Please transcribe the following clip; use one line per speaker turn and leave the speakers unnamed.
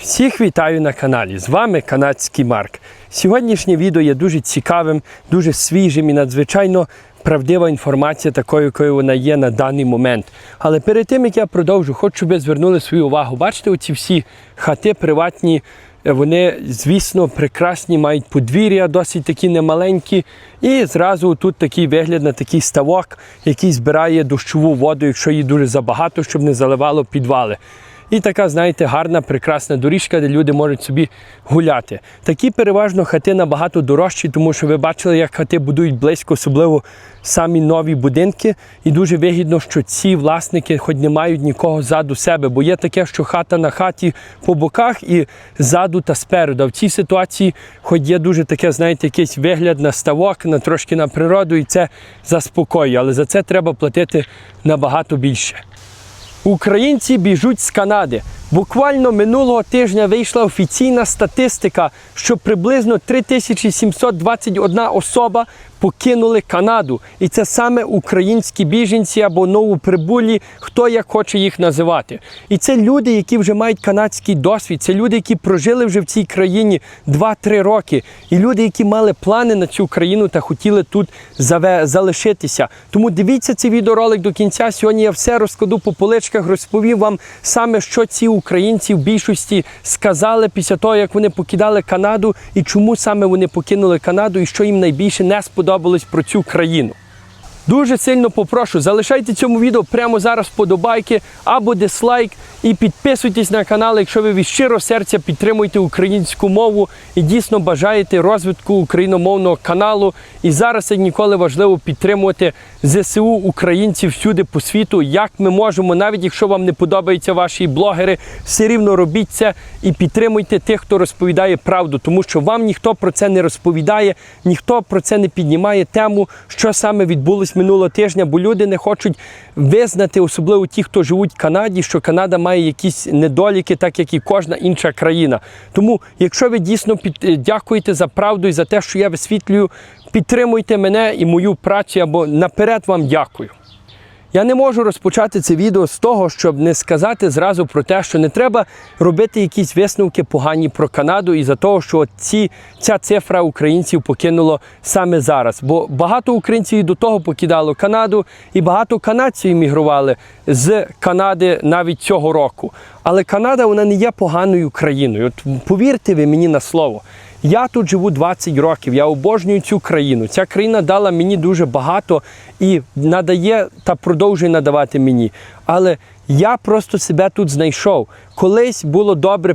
Всіх вітаю на каналі. З вами канадський Марк. Сьогоднішнє відео є дуже цікавим, дуже свіжим і надзвичайно правдива інформація, такою, якою вона є на даний момент. Але перед тим як я продовжу, хочу, щоб ви звернули свою увагу. Бачите, оці всі хати приватні. е, Вони, звісно, прекрасні, мають подвір'я, досить такі немаленькі. І зразу тут такий вигляд на такий ставок, який збирає дощову воду, якщо її дуже забагато, щоб не заливало підвали. І така, знаєте, гарна, прекрасна доріжка, де люди можуть собі гуляти. Такі переважно хати набагато дорожчі, тому що ви бачили, як хати будують близько, особливо самі нові будинки. І дуже вигідно, що ці власники хоч не мають нікого ззаду себе, бо є таке, що хата на хаті по боках і ззаду та спереду. А в цій ситуації, хоч є дуже таке, знаєте, якийсь вигляд на ставок, на трошки на природу, і це заспокоює. Але за це треба платити набагато більше. Українці біжуть з Канади. Буквально минулого тижня вийшла офіційна статистика, що приблизно 3721 особа покинули Канаду. І це саме українські біженці або новоприбулі, хто як хоче їх називати. І це люди, які вже мають канадський досвід, це люди, які прожили вже в цій країні 2-3 роки. І люди, які мали плани на цю країну та хотіли тут залишитися. Тому дивіться цей відеоролик до кінця. Сьогодні я все розкладу по поличках, розповів вам саме, що ці українці в більшості сказали після того, як вони покидали Канаду, і чому саме вони покинули Канаду, і що їм найбільше не сподобалось про цю країну. Дуже сильно попрошу, залишайте цьому відео прямо зараз вподобайки або дизлайк і підписуйтесь на канал, якщо ви від щиро серця підтримуєте українську мову і дійсно бажаєте розвитку україномовного каналу. І зараз як ніколи важливо підтримувати ЗСУ українців всюди по світу, як ми можемо, навіть якщо вам не подобаються ваші блогери, все рівно робіть це і підтримуйте тих, хто розповідає правду, тому що вам ніхто про це не розповідає, ніхто про це не піднімає тему, що саме відбулось минулого тижня, бо люди не хочуть визнати, особливо ті, хто живуть в Канаді, що Канада має якісь недоліки, так як і кожна інша країна. Тому, якщо ви дійсно під... е, дякуєте за правду і за те, що я висвітлюю, підтримуйте мене і мою працю, або наперед вам дякую. Я не можу розпочати це відео з того, щоб не сказати зразу про те, що не треба робити якісь висновки погані про Канаду і за того, що ці, ця цифра українців покинуло саме зараз. Бо багато українців і до того покидало Канаду, і багато канадців іммігрували з Канади навіть цього року. Але Канада вона не є поганою країною. От повірте ви мені на слово. Я тут живу 20 років, я обожнюю цю країну. Ця країна дала мені дуже багато і надає та продовжує надавати мені. Але я просто себе тут знайшов. Колись було добре